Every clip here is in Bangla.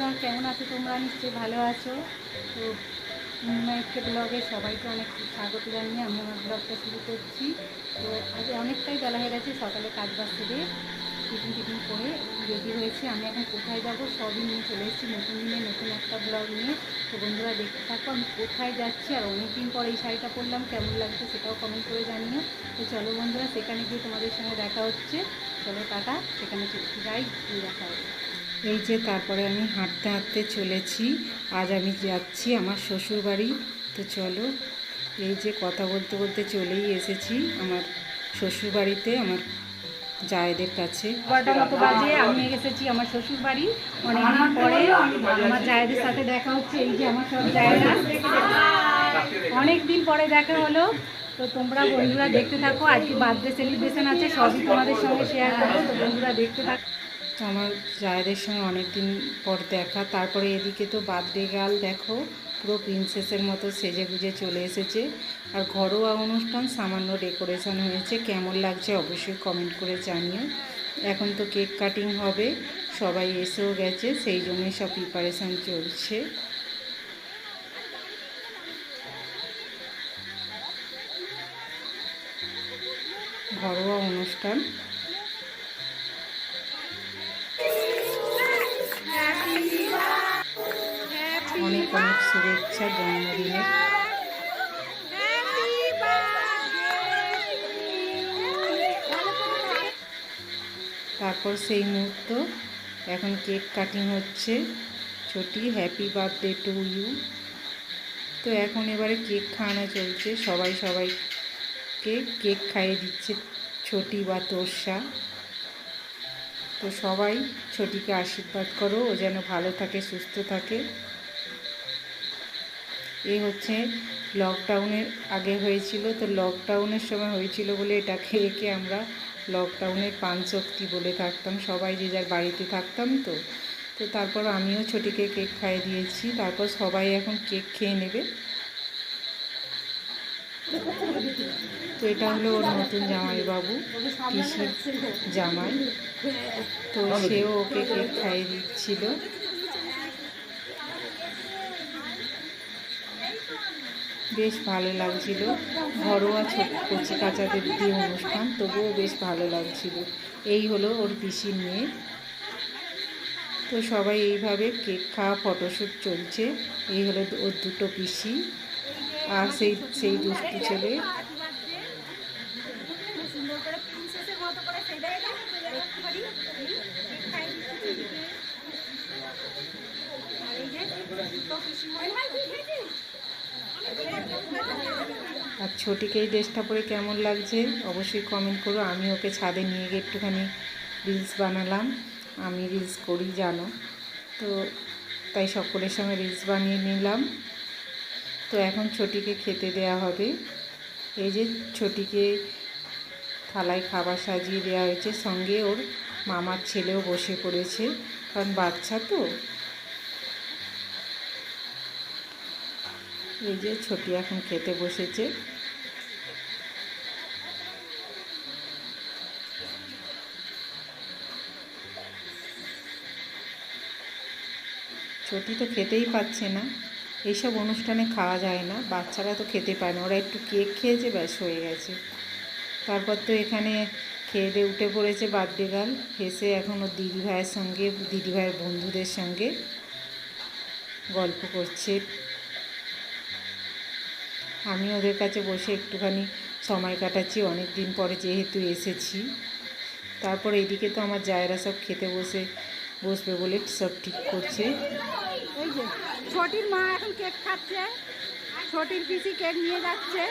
বন্ধুরা কেমন আছো তোমরা? নিশ্চয়ই ভালো আছো। তো একটা ব্লগে সবাইকে অনেক স্বাগত জানিয়ে আমি আমার ব্লগটা শুরু করছি। তো আজ অনেকটাই বেলা হয়ে গেছে, সকালে কাজ বাজ সেরে টিফিন টিফিন করে রেডি হয়েছে। আমি এখন কোথায় যাব সবই নিয়ে চলে এসেছি নতুন দিনে, নতুন একটা ব্লগ নিয়ে। তো বন্ধুরা, দেখতে থাকো, আমি কোথায় যাচ্ছি আর অনেকদিন পর এই শাড়িটা পরলাম, কেমন লাগছে সেটাও কমেন্ট করে জানিও। তো চলো বন্ধুরা, সেখানে গিয়ে তোমাদের সঙ্গে দেখা হচ্ছে। চলো, টাটা, সেখানে যাই দেখা হবে এই যে তারপরে আমি হাঁটতে হাঁটতে চলেছি, আজ আমি যাচ্ছি আমার শ্বশুর বাড়ি তো চলো, এই যে কথা বলতে বলতে চলেই এসেছি আমার শ্বশুর বাড়িতে আমার জায়েদের কাছে। বারোটা মতো বাজে, আমি এসেছি আমার শ্বশুর বাড়ি অনেকদিন পরে আমার জায়েদের সাথে দেখা হচ্ছে, এই যে আমার সব জায়েরা। অনেকদিন পরে দেখা হলো। তো তোমরা বন্ধুরা দেখতে থাকো, আজকে বার্থডে সেলিব্রেশন আছে, সবই তোমাদের সঙ্গে শেয়ার করব। তো বন্ধুরা দেখতে থাকো। তো আমার জায়েদের সঙ্গে অনেক দিন পর দেখা। তারপরে এদিকে তো বার্থডে গার্ল দেখো, পুরো প্রিন্সেসের মতো সেজে গুজে চলে এসেছে। আর ঘরোয়া অনুষ্ঠান, সামান্য ডেকোরেশন হয়েছে। কেমন লাগছে অবশ্যই কমেন্ট করে জানিও। এখন তো কেক কাটিং হবে, সবাই এসেও গেছে, সেই জন্যই সব প্রিপারেশান চলছে। ঘরোয়া অনুষ্ঠান। অনেক অনেক শুভেচ্ছা, জন্মদিনের। তারপর সেই মুহূর্ত, এখন কেক কাটিং হচ্ছে। ছোটি হ্যাপি বার্থডে টু ইউ। তো এখন এবারে কেক খাওয়ানো চলছে। সবাই সবাইকে কেক খাইয়ে দিচ্ছে ছোটি বা তোরসা। তো সবাই ছোটিকে আশীর্বাদ করো, ও যেন ভালো থাকে, সুস্থ থাকে। এই হচ্ছে লকডাউনের আগে হয়েছিল। তো লকডাউনের সময় হয়েছিল বলে এটাকে একে আমরা লকডাউনের পান শক্তি বলে থাকতাম। সবাই যে যার বাড়িতে থাকতাম তো। তো তারপর আমিও ছোটিকে কেক খাইয়ে দিয়েছি। তারপর সবাই এখন কেক খেয়ে নেবে। তো এটা হলো ওর নতুন জামাইবাবু, পিসির জামাই। তো সেও ওকে কেক খাইয়ে দিচ্ছিল। বেশ ভালো লাগছিল। ঘরোয়া ছোট কচি কাঁচাদের দিয়ে অনুষ্ঠান, তবুও বেশ ভালো লাগছিল। এই হলো ওর পিসির মেয়ে। তো সবাই এইভাবে কেক খাওয়া ফটোশ্যুট চলছে। এই হলো ওর দুটো পিসি। আর সেই সেই দুষ্টু ছেলে আর ছোটিকে এই ড্রেসটা পরে কেমন লাগছে অবশ্যই কমেন্ট করো। আমি ওকে ছাদে নিয়ে গিয়ে একটুখানি রিলস বানালাম। আমি রিলস করি, জানো। তো তাই সকলের সঙ্গে রিলস বানিয়ে নিলাম। তো এখন ছোটিকে খেতে দেয়া হবে। এই যে ছোটিকে থালায় খাবার সাজিয়ে দেওয়া হয়েছে। সঙ্গে ওর মামার ছেলেও বসে পড়েছে। কারণ বাচ্চা তো। এই যে ছোটি এখন খেতে বসেছে। ছোটি তো খেতেই পাচ্ছে না। এইসব অনুষ্ঠানে খাওয়া যায় না, বাচ্চারা তো খেতে পায় না। ওরা একটু কেক খেয়েছে, ব্যাস হয়ে গেছে। তারপর তো এখানে খেয়ে দিয়ে উঠে পড়েছে বার্থডে গার্ল। এসে এখন ওর দিদিভাইয়ের সঙ্গে দিদিভাইয়ের বন্ধুদের সঙ্গে গল্প করছে। আমি ওদের কাছে বসে একটুখানি সময় কাটাচ্ছি অনেক দিন পরে যেহেতু এসেছি। তারপর এইদিকে তো আমার জায়রা সব খেতে বসে, বসবে বলে সব ঠিক করছে। ছোটির মা এখন কেক খাচ্ছে, ছোটির পিসি কেক নিয়ে যাচ্ছে।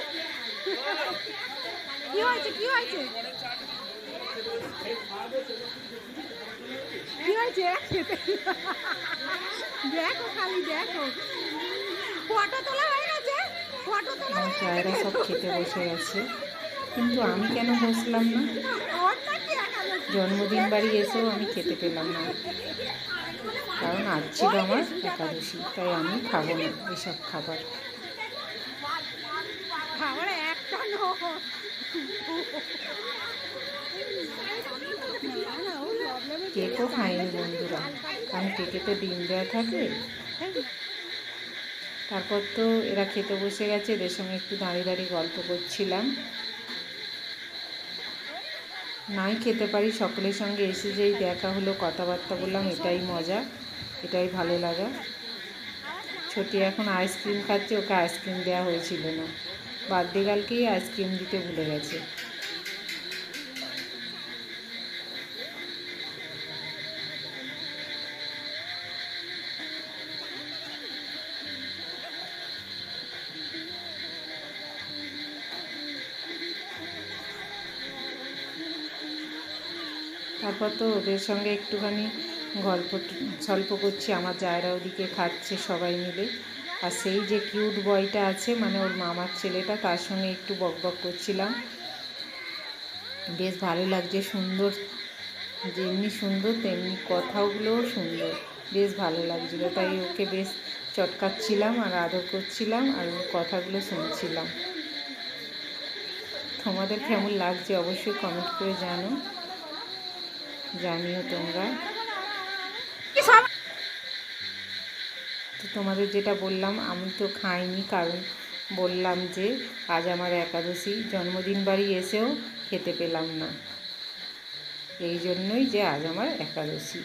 কি হয়েছে কি হয়েছে? কি হয়েছে? দেখো খালি, দেখো। ফটো তোলা হয়ে তোলা আমার জায়রা সব খেতে বসে গেছে কিন্তু আমি কেন বসলাম না? জন্মদিন বাড়ি এসেও আমি খেতে পেলাম না। কারণ আজ ছিল আমার একাদশী তাই আমি খাব না এসব খাবার। কেকও খাইনি বন্ধুরা। কারণ কেকে তো ডিম দেওয়া থাকে তারপর তো এরা খেতে বসে গেছে, এদের সঙ্গে একটু দাঁড়িয়ে দাঁড়িয়ে গল্প করছিলাম। নাই খেতে পারি, সকলের সঙ্গে এসে যেই দেখা হলো, কথাবার্তা বললাম, এটাই মজা, এটাই ভালো লাগা। ছোটি এখন আইসক্রিম খাচ্ছে, ওকে আইসক্রিম দেওয়া হয়েছিল না। বার্থডে গার্লকেই আইসক্রিম দিতে ভুলে গেছে। তারপর তো ওদের সঙ্গে একটুখানি গল্প স্বল্প করছি, আমার জায়রা ওদিকে খাচ্ছে সবাই মিলে। আর সেই যে কিউট বয়টা আছে মানে ওর মামার ছেলেটা, তার সঙ্গে একটু বক বক করছিলাম। বেশ ভালো লাগছে, সুন্দর, যেমনি সুন্দর, তেমনি কথাগুলোও সুন্দর। বেশ ভালো লাগছিল, তাই ওকে বেশ চটকাচ্ছিলাম আর আদর করছিলাম আর ওর কথাগুলো শুনছিলাম। তোমাদের কেমন লাগছে অবশ্যই কমেন্ট করে জানো। জানিও তোমরা। তো তোমাদের যেটা বললাম আমি তো খাইনি কারণ বললাম যে আজ আমার একাদশী জন্মদিন বাড়ি এসেও খেতে পেলাম না। এই জন্যই যে আজ আমার একাদশী।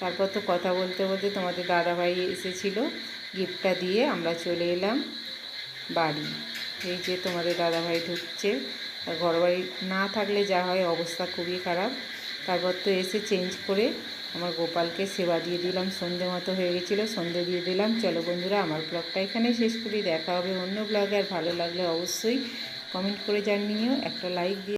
তারপর তো কথা বলতে বলতে তোমাদের দাদাভাই এসেছিল গিফটটা দিয়ে আমরা চলে এলাম বাড়ি। এই যে তোমাদের দাদাভাই ঢুকছে আর ঘরবাড়ি না থাকলে যা হয় অবস্থা খুবই খারাপ। তারপর তো এসে চেঞ্জ করে আমার গোপালকে সেবা দিয়ে দিলাম। সন্ধে মতো হয়ে গেছিল, সন্ধে দিয়ে দিলাম। চলো বন্ধুরা, আমার ব্লগটা এখানেই শেষ করি। দেখা হবে অন্য ব্লগে আর ভালো লাগলে অবশ্যই কমেন্ট করে জানিও। একটা লাইক দিয়ে